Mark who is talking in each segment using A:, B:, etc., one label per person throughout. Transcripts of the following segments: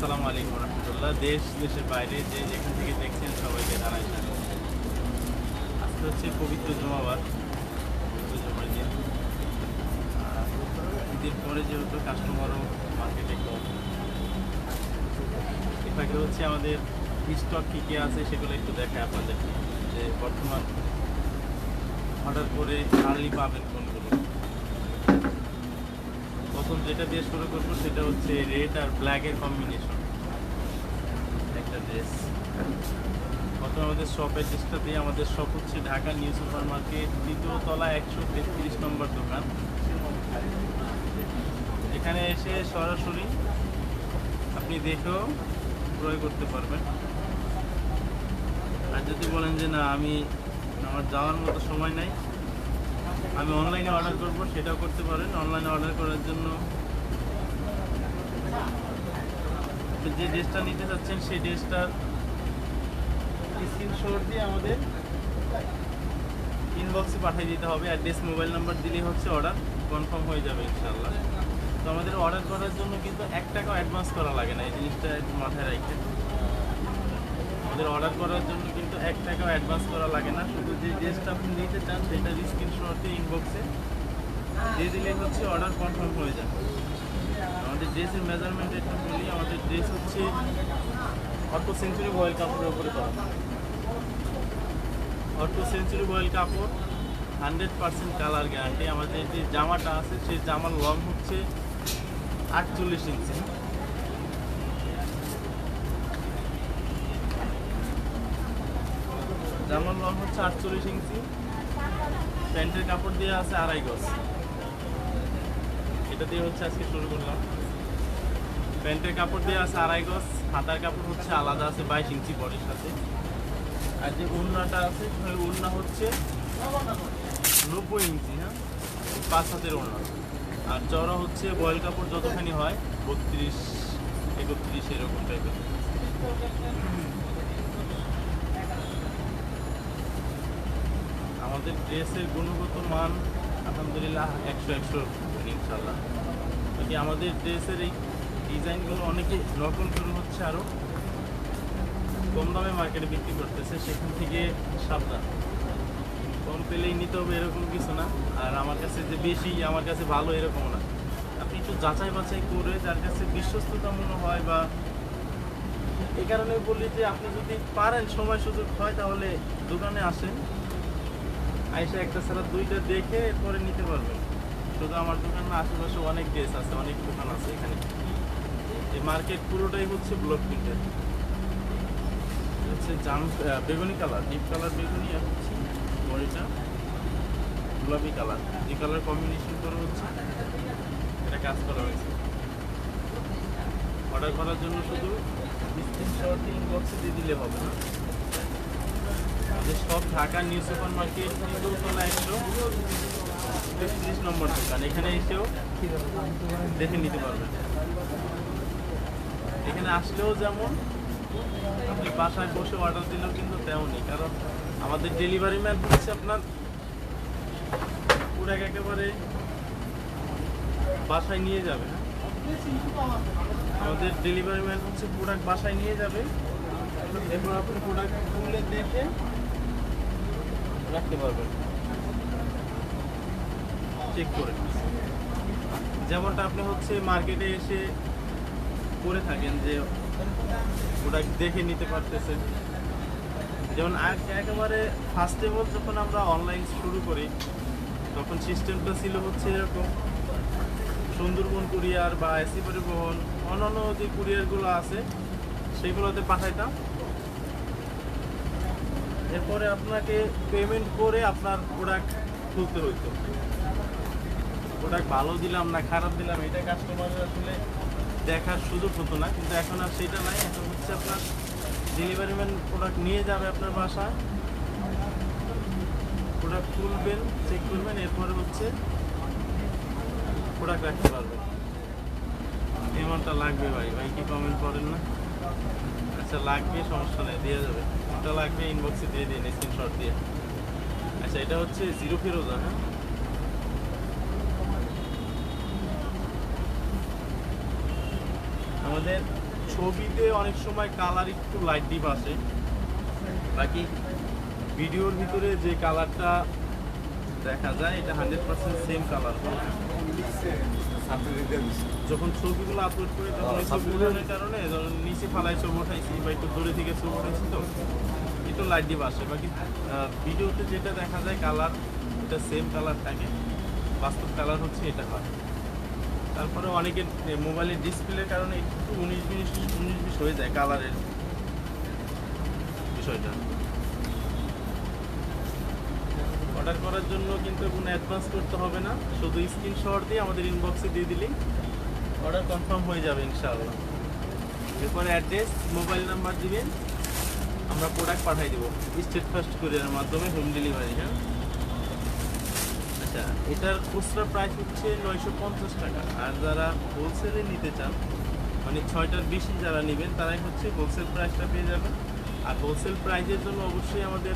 A: আসসালামু আলাইকুম রহমতুল্লাহ। দেশ, দেশের বাইরে যে যেখান থেকে দেখছেন সবাইকে জানাই। আজকে হচ্ছে পবিত্র জমাবার। পবিত্র জমার দিন। ঈদের পরে যেহেতু কাস্টমারও মার্কেটে কম। এটাকে হচ্ছে আমাদের স্টক কী কী আছে সেগুলো একটু দেখায় আপনাদেরকে। যে বর্তমান অর্ডার করে আর্লি পাবেন প্রথম যেটা দিয়ে শুরু করব সেটা হচ্ছে রেড আর ব্ল্যাকের কম্বিনেশন একটা ড্রেস প্রথমে আমাদের শপ অ্যাড্রেসটা দিয়ে আমাদের শপ হচ্ছে ঢাকা নিউ সুপার মার্কেট দ্বিতীয় তলা একশো তেত্রিশ নম্বর দোকান। এখানে এসে সরাসরি আপনি দেখেও ক্রয় করতে পারবেন। আর যদি বলেন যে না, আমি আমার যাওয়ার মতো সময় নাই আমি অনলাইনে অর্ডার করব, সেটাও করতে পারেন। অনলাইনে অর্ডার করার জন্য যে ড্রেসটা নিতে চাচ্ছেন সেই ড্রেসটার স্ক্রিনশট দিয়ে আমাদের ইনবক্সে পাঠিয়ে দিতে হবে। অ্যাড্রেস, মোবাইল নাম্বার দিলেই হচ্ছে অর্ডার। কনফার্ম হয়ে যাবে ইনশাল্লাহ তো আমাদের অর্ডার করার জন্য কিন্তু এক টাকাও অ্যাডভান্স করা লাগে না। এই জিনিসটা একটু মাথায় রাখতে আমাদের অর্ডার করার জন্য এক টাকাও অ্যাডভান্স করা লাগে না। শুধু যে ড্রেসটা আপনি নিতে চান সেটার স্ক্রিনশট ইনবক্সে দিয়ে দিলে হচ্ছে অর্ডার কনফার্ম হয়ে যাবে। আমাদের ড্রেসের মেজারমেন্ট একটু বলি, আমাদের ড্রেস হচ্ছে অটো সেঞ্চুরি বয়েল কাপড়ের উপরে করা। অটো সেঞ্চুরি বয়েল কাপড় হান্ড্রেড পার্সেন্ট কালার গ্যারান্টি আমাদের যে জামাটা আছে, সেই জামার লং হচ্ছে আটচল্লিশ ইঞ্চি জামার লং হচ্ছে আটচল্লিশ ইঞ্চি। প্যান্টের কাপড় দিয়ে আছে আড়াই গজ। এটা দিয়ে হচ্ছে আজকে শুরু করলাম। প্যান্টের কাপড় দিয়ে আছে আড়াই গজ, হাতার কাপড় হচ্ছে আলাদা আছে বাইশ ইঞ্চি বডির সাথে। আর যে উন্নাটা আছে সেই উন্না হচ্ছে নব্বই ইঞ্চি হ্যাঁ? পাঁচ হাতের ওড়না আর চড়া হচ্ছে বয়েল কাপড় যতখানি হয়, বত্রিশ, একত্রিশ এরকম টাইপের আমাদের ড্রেসের গুণগত মান আলহামদুলিল্লাহ একশো একশো ইনশাল্লাহ যদি আমাদের ড্রেসের এই ডিজাইনগুলো অনেকে নকল শুরু হচ্ছে আরও কম দামে মার্কেটে বিক্রি করতেছে, সেখান থেকে সাবধান। কম পেলেই নিতে হবে এরকম কিছু না। আর আমার কাছে যে বেশি, আমার কাছে ভালো এরকম না। আপনি একটু যাচাই বাছাই করে যার কাছে বিশ্বস্ততা মনে হয় বা এই কারণে বলি যে আপনি যদি পারেন সময় সুযোগ হয়, তাহলে দোকানে আসেন। আইসা একটা ছাড়া দুইটা দেখে এরপরে নিতে পারবেন শুধু আমার দোকান না, আশেপাশে অনেক ড্রেস আছে, অনেক দোকান আছে এখানে। এই মার্কেট পুরোটাই হচ্ছে ব্লক প্রিন্টের হচ্ছে জাম বেগুনি কালার ডিপ কালার বেগুনি আর হচ্ছে বডিটা গোলাপি কালার এই কালার কম্বিনেশন করে হচ্ছে এটা কাজ করা হয়েছে। অর্ডার করার জন্য শুধু স্ক্রিনশট ইনবক্সে দিয়ে দিলে হবে না। সব ঢাকা নিউ সুপার মার্কেট তৃতীয়তলা একশো তেত্রিশ নম্বর দোকান। এখানে এসেও দেখে নিতে পারবেন এখানে আসলেও যেমন, আপনি বাসায় বসে অর্ডার দিলেও কিন্তু তেমনই। কারণ আমাদের ডেলিভারি ম্যান হচ্ছে আপনার পুরো একেবারে বাসায় নিয়ে যাবে? আমাদের ডেলিভারি ম্যান হচ্ছে প্রোডাক্ট বাসায় নিয়ে যাবে। এরপর আপনি প্রোডাক্ট খুলে দেখে রাখতে পারবেন। চেক করে যেমনটা আপনি হচ্ছে মার্কেটে এসে করে থাকেন যে প্রোডাক্ট দেখে নিতে পারতেছেন। যেমন একেবারে ফার্স্ট অফ যখন আমরা অনলাইন শুরু করি, তখন সিস্টেমটা ছিল হচ্ছে এরকম। সুন্দরবন কুরিয়ার বা এসি পরিবহন, অন্যান্য যে কুরিয়ারগুলো আছে, সেগুলোতে পাঠাইতাম। এরপরে আপনাকে পেমেন্ট করে আপনার প্রোডাক্ট তুলতে হইতো। প্রোডাক্ট ভালো দিলাম না খারাপ দিলাম, এটা কাস্টমারের আসলে দেখার সুযোগ হতো না। কিন্তু এখন আর সেটা নাই, এখন হচ্ছে আপনার ডেলিভারি ম্যান প্রোডাক্ট নিয়ে যাবে আপনার বাসায়। প্রোডাক্ট তুলবেন চেক করবেন, এরপরে হচ্ছে প্রোডাক্ট রাখতে পারবেন। এমনটা লাগবে ভাই ভাই কি কমেন্ট করেন না? আচ্ছা লাগবে, সমস্যা নেই, দিয়ে যাবে। কোনটা লাগবে ইনবক্সে দিয়ে দিন স্ক্রিনশট দিয়ে। আচ্ছা এটা হচ্ছে জিরো ফিরোজা হ্যাঁ? আমাদের ছবিতে অনেক সময় কালার একটু লাইট ডিপ আসে। বাকি ভিডিওর ভিতরে যে কালারটা দেখা যায় এটা হান্ড্রেড পার্সেন্ট সেম কালার যখন ছবিগুলো আপলোড করি তখন এই কারণে যখন নিচে ফালাই ছবি উঠাইছি বা একটু দূরে থেকে ছবি উঠাইছি তো একটু লাইট ডিপ আসে বাকি ভিডিওতে যেটা দেখা যায় কালার এটা সেম কালার থাকে। বাস্তব কালার হচ্ছে এটা হয়। তারপরে অনেকের মোবাইলের ডিসপ্লের কারণে একটু উনিশ বিশ উনিশ বিশ হয়ে যায় কালারের বিষয়টা। অর্ডার করার জন্য কিন্তু কোনো অ্যাডভান্স করতে হবে না। শুধু স্ক্রিনশট দিয়ে আমাদের ইনবক্সে দিয়ে দিলেই অর্ডার কনফার্ম হয়ে যাবে ইনশাআল্লাহ। এরপরে অ্যাড্রেস মোবাইল নাম্বার দিবেন। আমরা প্রোডাক্ট পাঠিয়ে দেবো। স্টেট ফার্স্ট কুরিয়ারের মাধ্যমে হোম ডেলিভারি হ্যাঁ? আচ্ছা এটার খুচরা প্রাইস হচ্ছে নয়শো পঞ্চাশ টাকা। আর যারা হোলসেলে নিতে চান মানে ছয়টার বেশি যারা নেবেন, তারাই হচ্ছে হোলসেল প্রাইসটা পেয়ে যাবেন। আর হোলসেল প্রাইসের জন্য অবশ্যই আমাদের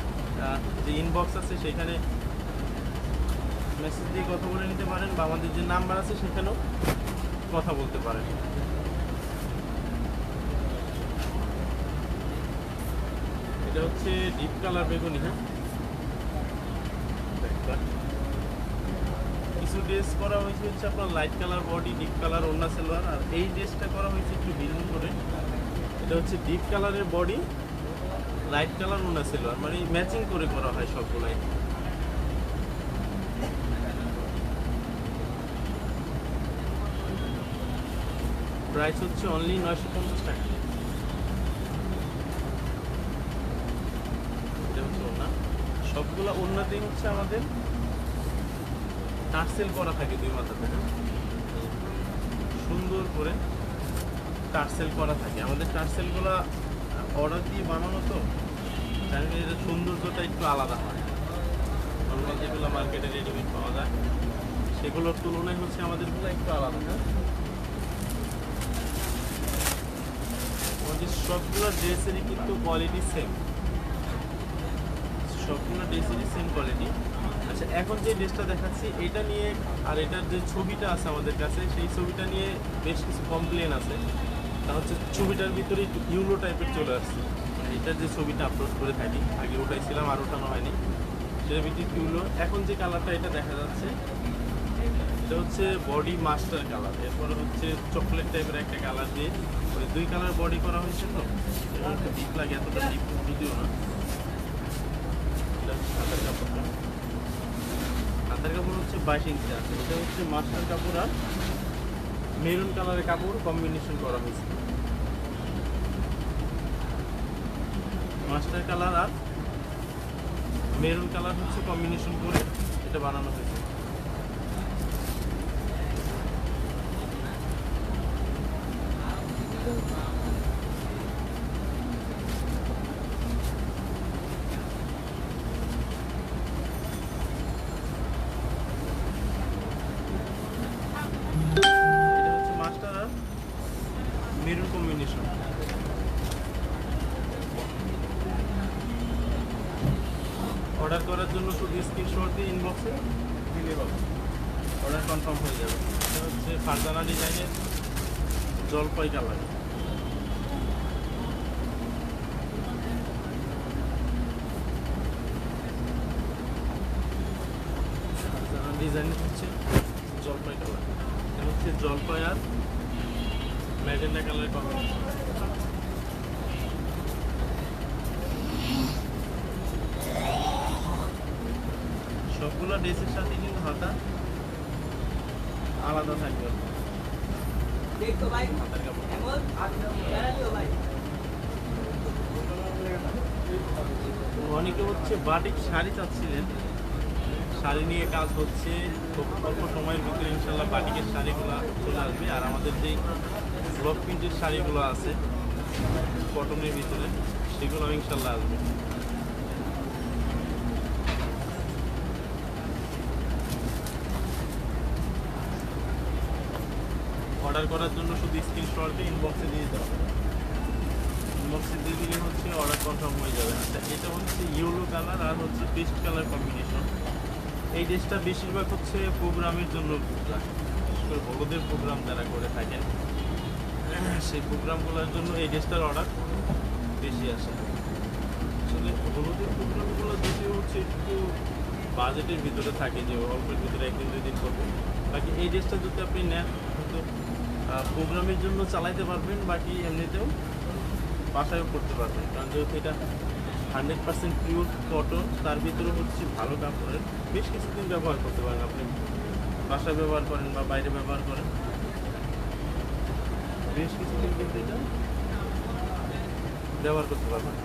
A: যে ইনবক্স আছে, সেখানে মেসেজ দিয়ে কথা বলে নিতে পারেন বা আমাদের যে নাম্বার আছে, সেখানেও কথা বলতে পারেন। এটা হচ্ছে ডিপ কালার বেগুনি হ্যাঁ? কিছু ড্রেস করা হয়েছে হচ্ছে আপনার light colour body deep colour ওন্না সেলোয়ার আর এই ড্রেসটা করা হয়েছে একটু ভিন্ন করে। এটা হচ্ছে ডিপ কালারের বডি লাইট কালার ওন্না সেলোয়ার মানে ম্যাচিং করে করা হয় সবগুলাই। প্রাইস হচ্ছে অনলি নয়শো পঞ্চাশ টাকা এটা হচ্ছে ওড়না সবগুলো উন্নতি হচ্ছে আমাদের টার্সেল করা থাকে দুই মাথাতে হ্যাঁ? সুন্দর করে টার্সেল করা থাকে। আমাদের টার্সেলগুলো অর্ডার দিয়ে বানানো তো সৌন্দর্যটা একটু আলাদা হয়। নর্মাল যেগুলো মার্কেটে রেডিমেড পাওয়া যায়, সেগুলোর তুলনায় হচ্ছে আমাদেরগুলো একটু আলাদা, হয়? আমাদের সবগুলো ড্রেসেরই কিন্তু কোয়ালিটি সেম সবগুলো ড্রেসেরই সেম কোয়ালিটি আচ্ছা এখন যে ড্রেসটা দেখাচ্ছি, এটা নিয়ে আর এটার যে ছবিটা আছে আমাদের কাছে, সেই ছবিটা নিয়ে বেশ কিছু কমপ্লেন আছে। তা হচ্ছে ছবিটার ভিতরে একটু ইউলো টাইপের চলে আসছে। মানে এটার যে ছবিটা আপলোড করে থাকি, আগে ওটাইছিলাম আর ওঠানো হয়নি। সেটার ভিতরে ইউলো এখন যে কালারটা এটা দেখা যাচ্ছে, এটা হচ্ছে বডি মাস্টার কালার এরপরে হচ্ছে চকলেট টাইপের একটা কালার দিয়ে ওই দুই কালার বডি করা হয়েছে তো? এটা একটু ডিপ লাগে, এতটা ডিপ যদিও না। হাতের কাপড় হচ্ছে বাইশ ইঞ্চি আছে। এটা হচ্ছে মাস্টার কাপড় আর মেরুন কালারের কাপড় কম্বিনেশন করা হয়েছে। মাস্টার কালার আর মেরুন কালার হচ্ছে কম্বিনেশন করে এটা বানানো হয়েছে। করার জন্য শুধু স্ক্রিনশট দিয়ে ইনবক্সে দিলে হবে অর্ডার কনফার্ম হয়ে যাবে। এটা হচ্ছে ফারদানা ডিজাইনের জলপাই কালার ফারদানা ডিজাইন হচ্ছে জলপাই কালার এটা হচ্ছে জলপাই আর ম্যাজেন্ডা কালারের কম্বিনেশন সবগুলো ড্রেসের সাথে কিন্তু হাতা আলাদা থাকবে। হাতার কাপড়। অনেকে হচ্ছে বাটিক শাড়ি চাচ্ছিলেন। শাড়ি নিয়ে কাজ হচ্ছে খুব অল্প সময়ের ভিতরে ইনশাল্লাহ বাটিকের শাড়িগুলো চলে আসবে। আর আমাদের যেই ব্লক প্রিন্টের শাড়িগুলো আছে কটনের ভিতরে সেগুলো ইনশাল্লাহ আসবে। অর্ডার করার জন্য শুধু স্ক্রিনশট ইনবক্সে দিয়ে দাও। ইনবক্সে দিয়ে দিলে হচ্ছে অর্ডার কনফার্ম হয়ে যাবে। আচ্ছা এটা হচ্ছে ইয়েলো কালার আর হচ্ছে পেস্ট কালার কম্বিনেশন এই ড্রেসটা বেশিরভাগ হচ্ছে প্রোগ্রামের জন্য করে বড়দের প্রোগ্রাম যারা করে থাকেন, সেই প্রোগ্রামগুলোর জন্য এই ড্রেসটার অর্ডার বেশি আসে। আসলে হলুদের প্রোগ্রামগুলো যদিও হচ্ছে একটু বাজেটের ভিতরে থাকে যে অল্পের ভিতরে একদিন দুই দিন করবে, বাকি এই ড্রেসটা যদি আপনি নেন প্রোগ্রামের জন্য চালাইতে পারবেন, বাকি এমনিতেও বাসায়ও করতে পারবেন। কারণ যেহেতু এটা হান্ড্রেড পার্সেন্ট পিওর কটন তার ভিতরে হচ্ছে ভালো কাপড়ের বেশ কিছুদিন ব্যবহার করতে পারেন আপনি। বাসায় ব্যবহার করেন বা বাইরে ব্যবহার করেন। বেশ কিছুদিন কিন্তু এটা ব্যবহার করতে পারবেন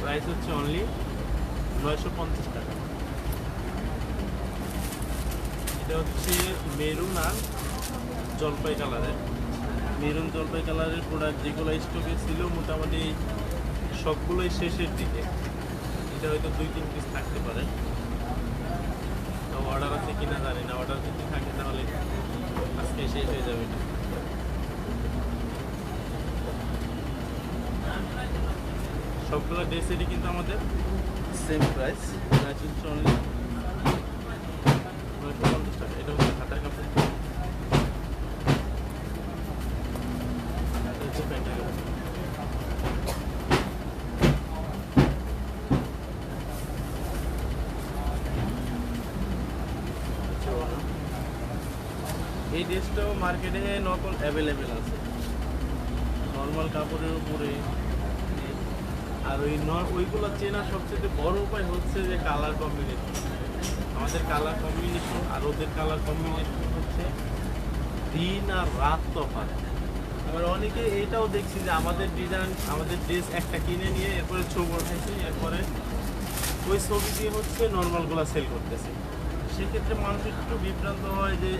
A: প্রাইস হচ্ছে অনলি নয়শো পঞ্চাশ টাকা। এটা হচ্ছে মেরুন আর জলপাই কালারের মেরুন জলপাই কালারের প্রোডাক্ট যেগুলো স্টকে ছিল, মোটামুটি সবগুলোই শেষের দিকে। এটা হয়তো দুই, তিন পিস থাকতে পারে। অর্ডার আছে কিনা জানি না। অর্ডার যদি থাকে তাহলে আজকে শেষ হয়ে যাবে এটা। সবগুলো ড্রেসেরই কিন্তু আমাদের সেম প্রাইস এটা হচ্ছে ওড়না। এই ড্রেসটাও মার্কেটে নকল অ্যাভেলেবেল আছে। নর্মাল কাপড়ের উপরে। আর ওই ওইগুলো চেনার সবচেয়ে বড় উপায় হচ্ছে যে কালার কম্বিনেশন আমাদের কালার কম্বিনেশন আর ওদের কালার কম্বিনেশন হচ্ছে দিন আর রাত তফাৎ। আবার অনেকে এটাও দেখছি যে আমাদের ডিজাইন আমাদের ড্রেস একটা কিনে নিয়ে এরপরে ছবি উঠাইছে এরপরে ওই ছবি দিয়ে হচ্ছে নর্মালগুলো সেল করতেছে। সেক্ষেত্রে মানুষ একটু বিভ্রান্ত হয় যে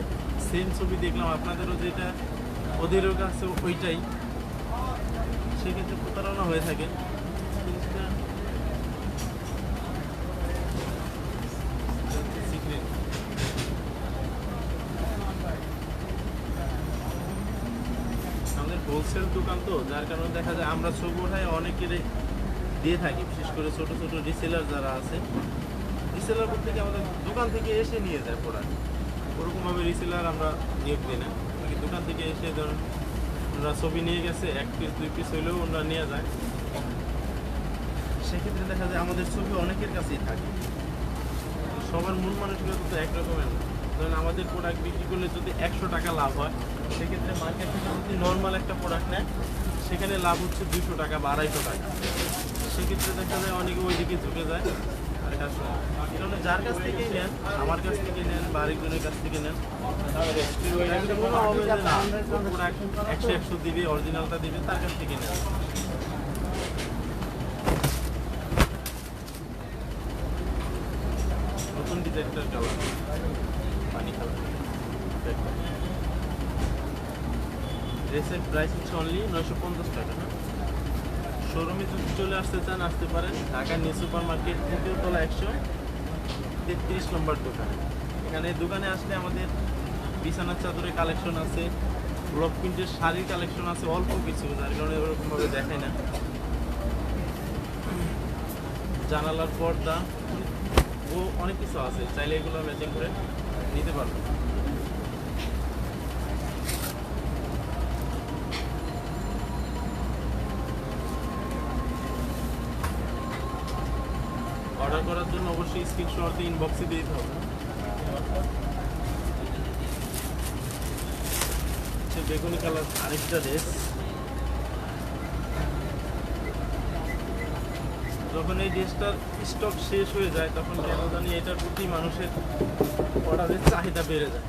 A: সেম ছবি দেখলাম, আপনাদেরও যেটা, ওদেরও কাছে ওইটাই। সেক্ষেত্রে প্রতারণা হয়ে থাকে জিনিসটা secret। আমাদের হোলসেল দোকান তো, যার কারণে দেখা যায় আমরা ছবি ওঠাই অনেকের দিয়ে থাকি, বিশেষ করে ছোট ছোট রিসেলার যারা আছে। রিসেলার বলতে কি আমাদের দোকান থেকে এসে নিয়ে যায় প্রোডাক্ট ওরকমভাবে রিসেলার আমরা নিয়োগ দিই না। দোকান থেকে এসে ধরুন ওনারা ছবি নিয়ে গেছে, এক পিস দুই পিস হইলেও ওনারা নিয়ে যায়। সেক্ষেত্রে দেখা যায় আমাদের ছবি অনেকের কাছেই থাকে। সবার মূল মানসিকতা তো একরকমের না। ধরেন আমাদের প্রোডাক্ট বিক্রি করলে যদি একশো টাকা লাভ হয় সেক্ষেত্রে মার্কেট যদি নর্মাল একটা প্রোডাক্ট নেয়, সেখানে লাভ হচ্ছে দুশো টাকা বা আড়াইশো টাকা সেক্ষেত্রে দেখা যায় অনেকে ওই দিকে ঝুঁকে যায় আর। কারণে যার কাছ থেকে নেন, আমার কাছ থেকে নেন বা আরেকজনের কাছ থেকে নেন প্রোডাক্ট একশো একশো দিবে অরিজিনালটা দিবে, তার কাছ থেকে নেন নতুন ডিজাইনটার কালার পানি কালার ড্রেসের প্রাইস হচ্ছে অনলি নয়শো পঞ্চাশ টাকা না শোরুমে যদি চলে আসতে চান, আসতে পারেন। ঢাকা নিউ সুপার মার্কেট তৃতীয়তলা একশো তেত্রিশ নম্বর দোকান। এখানে দোকানে আসলে আমাদের বিছানার চাদরের কালেকশন আছে ব্লক প্রিন্টের শাড়ির কালেকশন আছে, অল্প কিছু, যার কারণে ওরকমভাবে দেখায় না। জানালার পর্দা ও অনেক কিছু আছে, চাইলে এগুলো ম্যাচিং করে নিতে পারব অর্ডার করার জন্য অবশ্যই স্ক্রিনশট ইনবক্সে দিয়ে দিতে হবে। হচ্ছে বেগুনি কালার আরেকটা ড্রেস যখন এই ড্রেসটার স্টক শেষ হয়ে যায়, তখন কেন জানি এটার প্রতি মানুষের অর্ডারের চাহিদা বেড়ে যায়।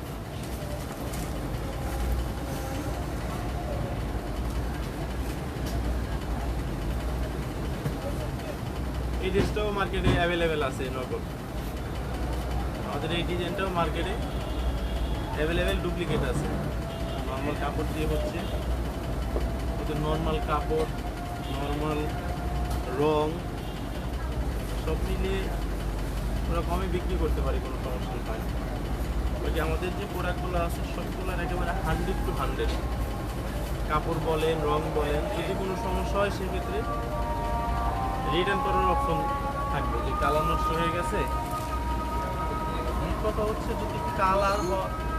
A: এই ড্রেসটাও মার্কেটে অ্যাভেলেবেল আছে নকল আমাদের এই ডিজাইনটাও মার্কেটে অ্যাভেলেবেল ডুপ্লিকেট আছে। নর্মাল কাপড় দিয়ে হচ্ছে। ওদের নর্মাল কাপড় নর্মাল রং, সব মিলিয়ে ওরা কমে বিক্রি করতে পারে, কোনো সমস্যা হয় ওই যে আমাদের যে প্রোডাক্টগুলো আছে, সবগুলোর একেবারে হান্ড্রেড টু হান্ড্রেড কাপড় বলেন, রং বলেন, যদি কোনো সমস্যা হয়, সেক্ষেত্রে রিটার্ন করার অপশন থাকবে যে কালার নষ্ট হয়ে গেছে। কথা হচ্ছে যদি কালার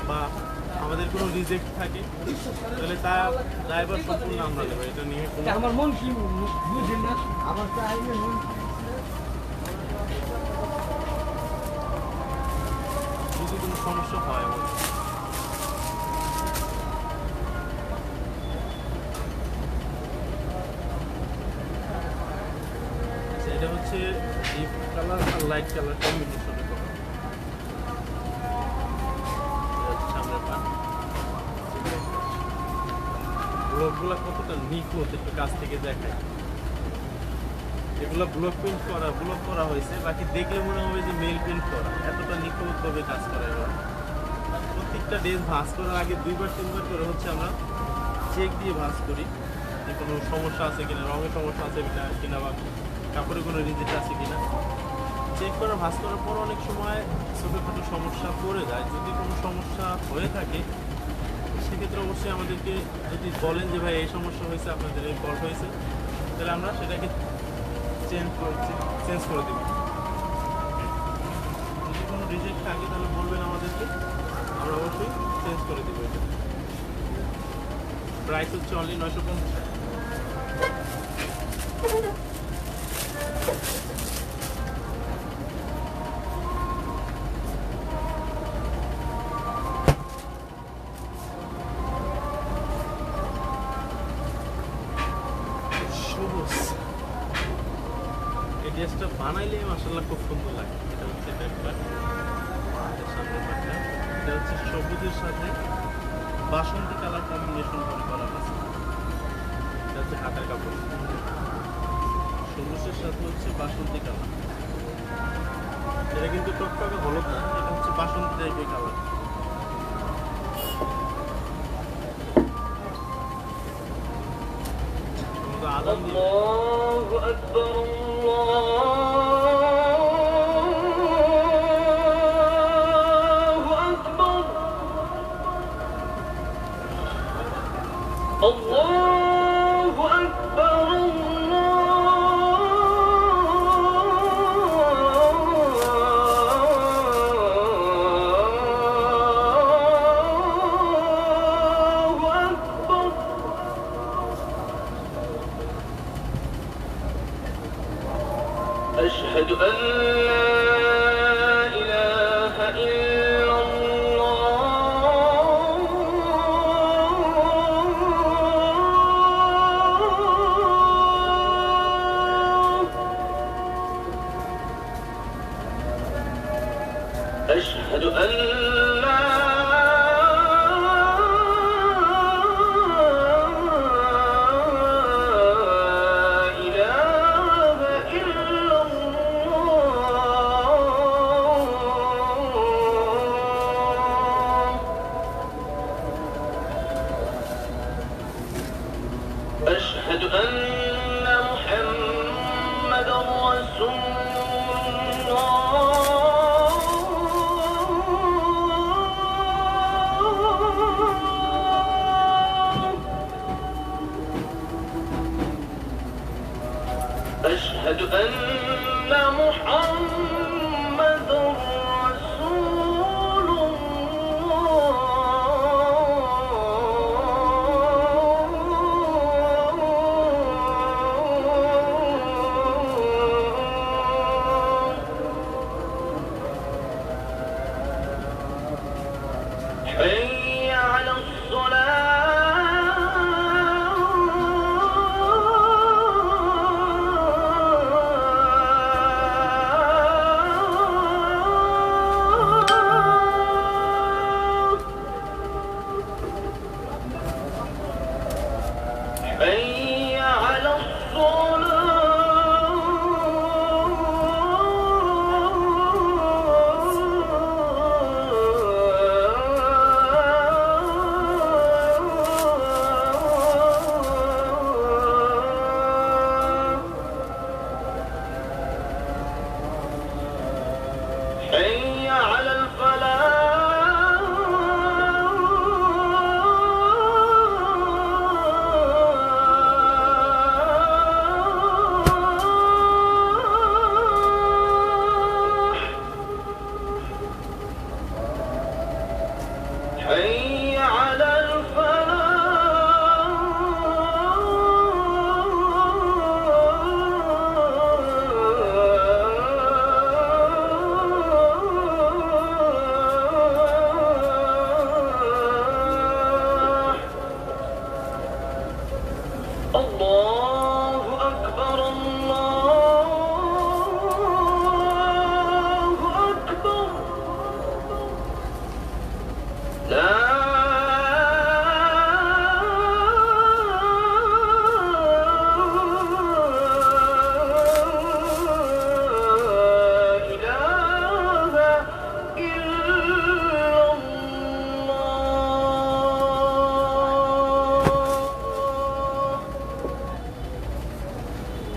A: বা আমাদের কোনো রিজেক্ট থাকে তাহলে তা ড্রাইভার সম্পূর্ণ আমরা দেবো এটা নিয়ে
B: আমার মন কি বুঝেন না আমার চাইলে মন
A: যদি কোনো সমস্যা হয় আমাদের লাইট কালার কম্বিনেশনে কতটা একটু কাছ থেকে দেখায় এগুলো ব্লক প্রিন্ট করা, ব্লক করা হয়েছে, বাকি দেখলে মনে হবে যে মেল প্রিন্ট করা। এতটা নিখুঁতভাবে কাজ করা এবার প্রত্যেকটা ড্রেস ভাঁজ করার আগে দুইবার, তিনবার করে হচ্ছে আমরা চেক দিয়ে ভাঁজ করি যে কোনো সমস্যা আছে কিনা, রঙের সমস্যা আছে কিনা কিনা বা কাপড়ে কোনো রিজেক্ট আছে কিনা। চেক করে ভাঁজ করার পর অনেক সময় ছোটোখাটো সমস্যা পড়ে যায়। যদি কোনো সমস্যা হয়ে থাকে, সেক্ষেত্রে অবশ্যই আমাদেরকে যদি বলেন যে, ভাই, এই সমস্যা হয়েছে, আপনাদের এই ফল্ট হয়েছে, তাহলে আমরা সেটাকে চেঞ্জ করে চেঞ্জ করে দেবো। যদি কোনো রিজেক্ট থাকে, তাহলে বলবেন আমাদেরকে। আমরা অবশ্যই চেঞ্জ করে দেবো এটা। প্রাইস হচ্ছে অনলি নয়শো পঞ্চাশ। এই বানাইলে মাসাল্লাহ খুব সুন্দর লাগে। এটা হচ্ছে ব্যাকপার্ট এটা হচ্ছে সবুজের সাথে বাসন্তী কালার কম্বিনেশন করে করা হয়েছে। এটা হচ্ছে হাতের কাপড়। সবুজের সাথে হচ্ছে বাসন্তী কালার। এটা কিন্তু টকটকে হলুদ না, এটা হচ্ছে বাসন্তী টাইপের কালার। আদান দিয়ে
C: أشهد أن محمد رسول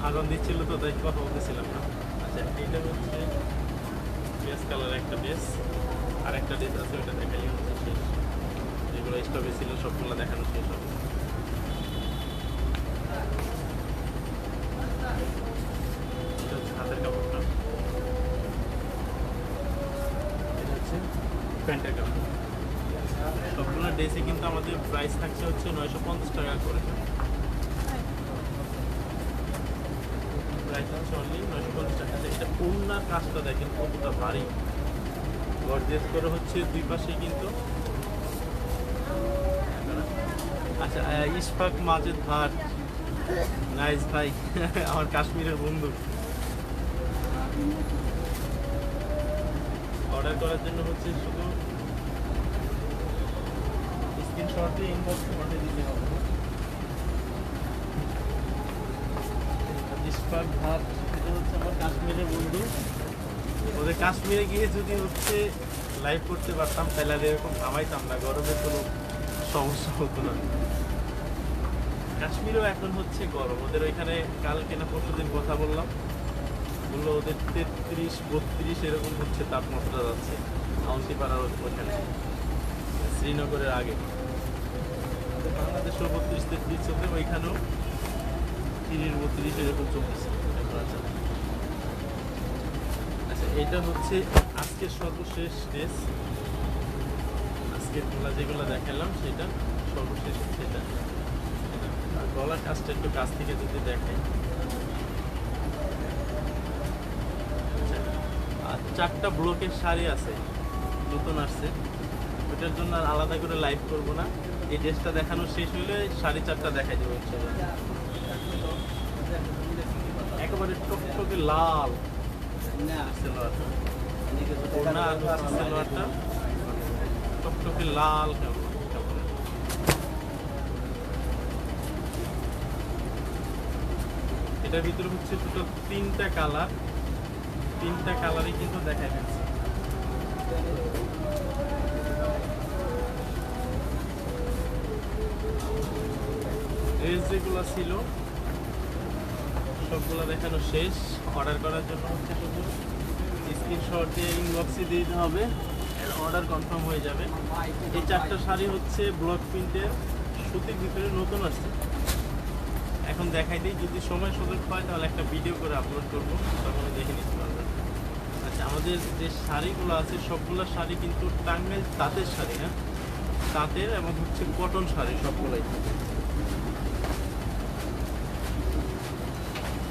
A: আগুন দিচ্ছিল তো, তাই কথা বলতেছিলাম না। আচ্ছা এইটা হচ্ছে বেস কালার একটা বেস আর একটা ড্রেস আছে ওটা দেখাই হচ্ছে শেষ। যেগুলো স্টকে ছিল, সবগুলো দেখানো শেষ হবে। হাতের এটা হচ্ছে প্যান্টের কাপড়। সবগুলো ড্রেসে কিন্তু আমাদের প্রাইস থাকছে হচ্ছে নয়শো পঞ্চাশ টাকা করে। করে হচ্ছে দুই কিন্তু। আচ্ছা নাইস আমার কাশ্মীরের বন্ধু। অর্ডার করার জন্য হচ্ছে শুধু স্ক্রিনশটে ইনবক্সে পাঠিয়ে দিতে হবে। ইশফাক ভাট এটা হচ্ছে আমার কাশ্মীরের বন্ধু। ওদের কাশ্মীরে গিয়ে যদি হচ্ছে লাইভ করতে পারতাম, তাহলে আর এরকম থামাইতাম না, গরমে কোনো সমস্যা হতো না। কাশ্মীরেও এখন হচ্ছে গরম। ওদের ওইখানে কালকে না পরশু দিন কথা বললাম। বলল ওদের তেত্রিশ, বত্রিশ এরকম হচ্ছে তাপমাত্রা যাচ্ছে আউন্সিপাড়ার ওখানে শ্রীনগরের আগে। বাংলাদেশেও বত্রিশ, তেত্রিশ চলতে ওইখানেও তিরিশ বত্রিশ এরকম চলতেছে। আচ্ছা এটা হচ্ছে আজকের সর্বশেষ ড্রেস আজকেরগুলা যেগুলো দেখালাম সেটা সর্বশেষ এটা আর গলার কাজটা একটু কাছ থেকে যদি দেখাই আচ্ছা, আর চারটা ব্লকের শাড়ি আছে নতুন আসছে। ওটার জন্য আর আলাদা করে লাইভ করব না। এই ড্রেসটা দেখানো শেষ হইলে সাড়ে চারটা দেখাই দেবো একেবারে টকটকে লাল। ওড়না আর সালোয়ারটা টকটকে লাল। এটার ভিতরে হচ্ছে টোটাল তিনটা কালার। তিনটা কালারই কিন্তু দেখা যাচ্ছে। ড্রেস যেগুলো ছিল সবগুলো দেখানো শেষ। অর্ডার করার জন্য হচ্ছে শুধু স্ক্রিনশট দিয়ে ইনবক্সে দিয়ে দিতে হবে অর্ডার কনফার্ম হয়ে যাবে। এই চারটা শাড়ি হচ্ছে ব্লক প্রিন্টের সুতির ভিতরে নতুন আসছে। এখন দেখাই দিই, যদি সময় সুযোগ পায় তাহলে একটা ভিডিও করে আপলোড করব, তখন দেখে নিতে পারবেন আচ্ছা আমাদের যে শাড়িগুলো আছে, সবগুলো শাড়ি কিন্তু টাঙ্গাইল তাঁতের শাড়ি হ্যাঁ তাঁতের এবং হচ্ছে কটন শাড়ি সবগুলোই।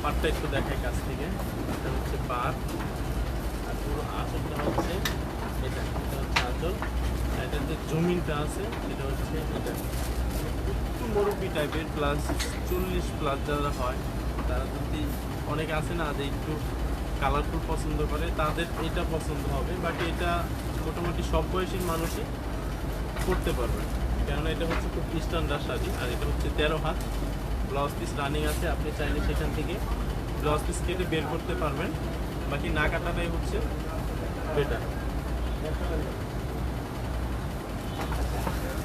A: পাটটা একটু দেখাই কাছ থেকে। এটা হচ্ছে পাট আর পুরো আঁচলটা হচ্ছে এটা এটা হচ্ছে আঁচল। এটার যে জমিনটা আছে, এটা হচ্ছে এটা। একটু মুরব্বি টাইপের প্লাস চল্লিশ প্লাস যারা হয়, তারা যদি অনেকে আছে না, যে একটু কালারফুল পছন্দ করে, তাদের এটা পছন্দ হবে। বাট এটা মোটামুটি সব বয়সী মানুষই করতে পারবে। কেননা এটা হচ্ছে খুব স্ট্যান্ডার্ড শাড়ি, আর এটা হচ্ছে তেরো হাত। ব্লাউজ পিস রানিং আছে, আপনি চাইলে সেখান থেকে ব্লাউজ পিস কেটে বের করতে পারবেন। বাকি না কাটাটাই হচ্ছে বেটার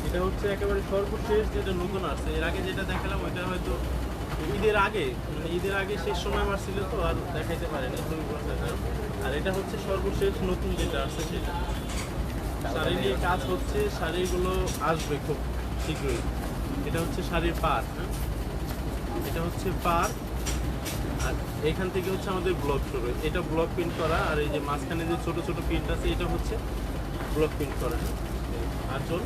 A: এটা হচ্ছে একেবারে সর্বশেষ যেটা নতুন আসছে। এর আগে যেটা দেখালাম, ওইটা হয়তো ঈদের আগে মানে ঈদের আগে শেষ সময় আমার ছিল তো, আর দেখাইতে পারেনি আর এটা হচ্ছে সর্বশেষ নতুন যেটা আসছে সেটা। শাড়ি নিয়ে কাজ হচ্ছে, শাড়িগুলো আসবে খুব শীঘ্রই। এটা হচ্ছে শাড়ির পার হ্যাঁ? এটা হচ্ছে পার আর এখান থেকে হচ্ছে আমাদের ব্লক শুরু এটা ব্লক প্রিন্ট করা, আর এই যে মাঝখানে যে ছোট ছোট প্রিন্ট আছে, এটা হচ্ছে ব্লক প্রিন্ট করা। আঁচল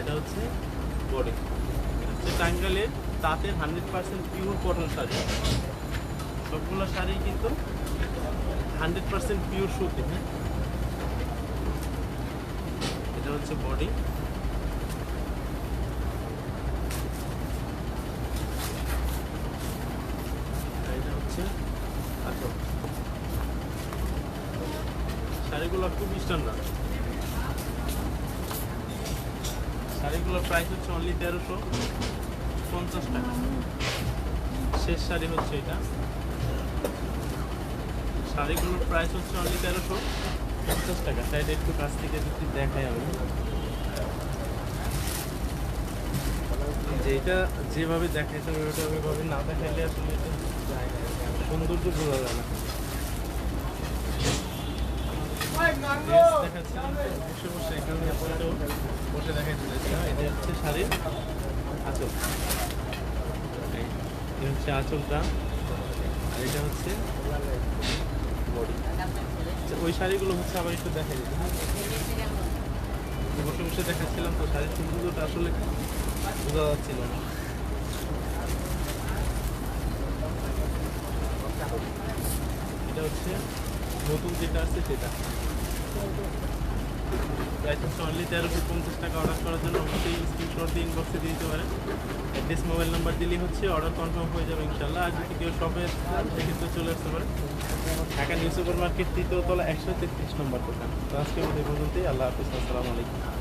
A: এটা হচ্ছে বডি হচ্ছে টাঙ্গাইলের তাঁতের hundred percent pure cotton sari. সবগুলো শাড়ি কিন্তু হান্ড্রেড পার্সেন্ট পিওর সুতি হ্যাঁ? এটা হচ্ছে বডি শাড়িগুলো খুব স্ট্যান্ডার্ড শাড়িগুলোর প্রাইস হচ্ছে অনলি তেরোশো পঞ্চাশ টাকা। শেষ শাড়ি হচ্ছে এটা। শাড়িগুলোর প্রাইস হচ্ছে অনলি তেরোশো পঞ্চাশ টাকা। সাইডে একটু কাছ থেকে যদি দেখাই আমি। যেটা যেভাবে ওটা ওইভাবে না দেখাইলে আসলে সৌন্দর্য বোঝা যায় না। দেখাচ্ছিলাম তো, বসে বসে বসে দেখাইতে এটা হচ্ছে শাড়ির আঁচল এই হচ্ছে আঁচলটা এটা হচ্ছে বডি ওই শাড়িগুলো হচ্ছে আবার একটু দেখাই দিতে বসে বসে দেখাচ্ছিলাম তো শাড়ির সৌন্দর্যটা আসলে বোঝা যাচ্ছিল না এটা হচ্ছে নতুন যেটা আছে সেটা। প্রাইস হচ্ছে অনলি তেরোশো পঞ্চাশ টাকা অর্ডার করার জন্য অবশ্যই দিয়ে ইনবক্সে দিয়ে দিতে পারেন। অ্যাড্রেস মোবাইল নাম্বার দিলেই হচ্ছে অর্ডার কনফার্ম হয়ে যাবে ইনশাল্লাহ আর যদি কেউ শপে সেক্ষেত্রে চলে আসতে নিউ সুপার মার্কেট তৃতীয় একশো তেত্রিশ নম্বর দোকান। আজকে আমাদের পর্যন্তই। আল্লাহ হাফিজ, আসসালামু আলাইকুম।